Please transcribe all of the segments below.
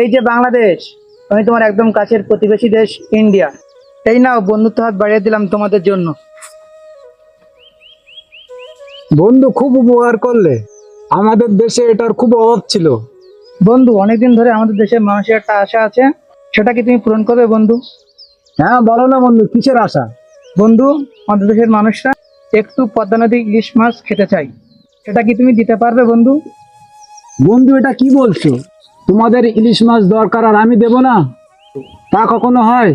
এই যে বাংলাদেশ আমি তোমার একদম কাছের প্রতিবেশী দেশ ইন্ডিয়া। এই নাও বন্ধুত্ব হাত বাড়িয়ে দিলাম তোমাদের জন্য। বন্ধু খুব উপকার করলে। আমাদের দেশে এটার খুব অভাব ছিল। বন্ধু অনেকদিন ধরে আমাদের দেশের মানুষের একটা আশা আছে। সেটা কি তুমি পূরণ করবে বন্ধু? হ্যাঁ বলো না বন্ধু কিসের আশা? বন্ধু আমাদের দেশের মানুষরা একটু পদ্মা নদী ইলিশ মাছ খেতে চাই সেটা কি তুমি দিতে পারবে বন্ধু? বন্ধু এটা কি বলছো? তোমাদের ইলিশ মাছ দরকার আর আমি দেব না? তা কখনো হয়?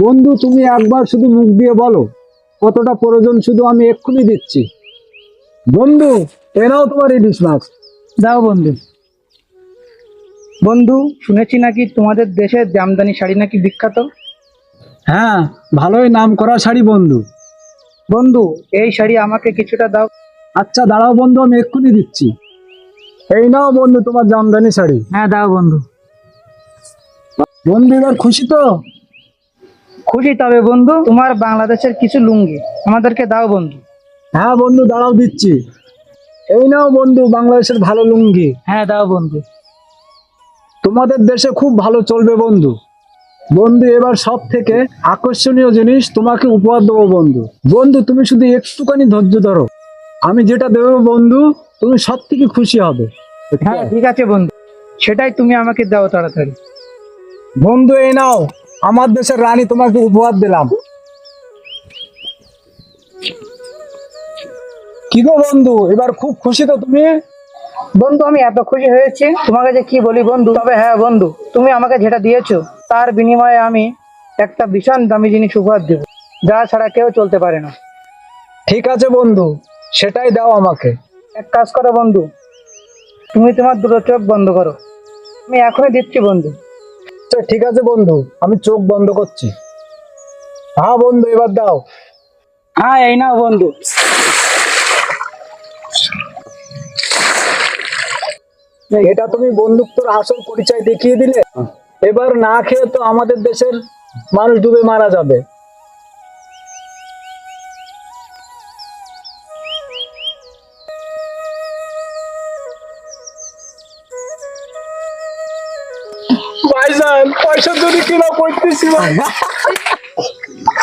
বন্ধু তুমি একবার শুধু মুখ দিয়ে বলো কতটা প্রয়োজন শুধু আমি এক্ষুনি দিচ্ছি। বন্ধু এরাও তোমার ইলিশ মাছ। দাও বন্ধু। বন্ধু শুনেছি নাকি তোমাদের দেশের জামদানি শাড়ি নাকি বিখ্যাত? হ্যাঁ ভালোই নাম করা শাড়ি বন্ধু। বন্ধু এই শাড়ি আমাকে কিছুটা দাও। আচ্ছা দাঁড়াও বন্ধু আমি এক্ষুনি দিচ্ছি। এই নাও বন্ধু তোমার জামদানি শাড়ি। হ্যাঁ দাও বন্ধু। বন্ধু এবার খুশি তো? খুশি তবে বন্ধু তোমার বাংলাদেশের কিছু লুঙ্গি আমাদেরকে দাও বন্ধু। হ্যাঁ বন্ধু দাঁড়াও দিচ্ছি। এই নাও বন্ধু বাংলাদেশের ভালো লুঙ্গি। হ্যাঁ দাও বন্ধু। তোমাদের দেশে খুব ভালো চলবে বন্ধু। বন্ধু এবার সব থেকে আকর্ষণীয় জিনিস তোমাকে উপহার দেবো বন্ধু। বন্ধু তুমি শুধু একটুখানি ধৈর্য ধরো। আমি যেটা দেবো বন্ধু তুমি সব থেকে খুশি হবে। হ্যাঁ ঠিক আছে বন্ধু। সেটাই তুমি আমাকে দাও তাড়াতাড়ি। বন্ধু এই নাও। আমার দেশের রানী তোমাকে উপহার দিলাম। কি গো বন্ধু এবার খুব খুশি তো তুমি? বন্ধু আমি এত খুশি হয়েছি। তোমাকে যে কি বলি বন্ধু? তবে হ্যাঁ বন্ধু তুমি আমাকে যেটা দিয়েছ তার বিনিময়ে আমি একটা ভীষণ দামি জিনিস উপহার দেব যা ছাড়া কেউ চলতে পারে না। ঠিক আছে বন্ধু সেটাই দাও আমাকে। এক কাজ করো বন্ধু তুমি তোমার দুটো চোখ বন্ধ করো। আমি এখনই দিচ্ছি বন্ধু। আচ্ছা ঠিক আছে বন্ধু আমি চোখ বন্ধ করছি। হ্যাঁ বন্ধু এবার দাও। হ্যাঁ এই নাও বন্ধু। এটা তুমি বন্ধুত্বর আসল পরিচয় দেখিয়ে দিলে? এবার না খেয়ে তো আমাদের দেশের মানুষ ডুবে মারা যাবে। ভাইজান পয়সা যদি কিনা করতেছি